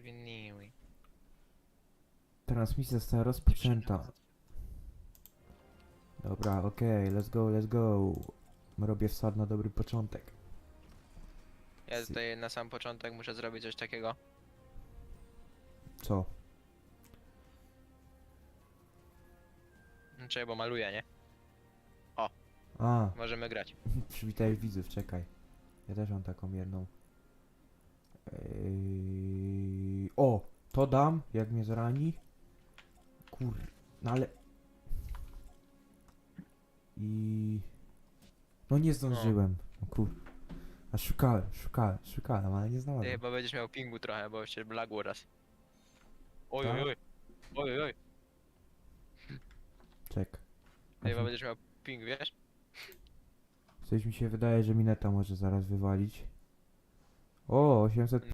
Kurwiniły. Transmisja została rozpoczęta. Dobra, okej, let's go, let's go. Robię wsad na dobry początek. Ja tutaj na sam początek muszę zrobić coś takiego. Co? Czekaj, bo maluję, nie? A, Możemy grać. przywitaj widzów, czekaj. Ja też mam taką jedną. O, to dam, jak mnie zrani. Kur... No ale... I... No nie zdążyłem. O kur... A szukałem, szukałem, szukałem, ale nie Ty znalazłem. chyba będziesz miał pingu trochę, bo się blagło raz. Oj, Tak? oj, oj. Oj, oj, oj. Czek. Ty chyba będziesz miał ping, wiesz? Coś mi się wydaje, że mineta może zaraz wywalić. O, 800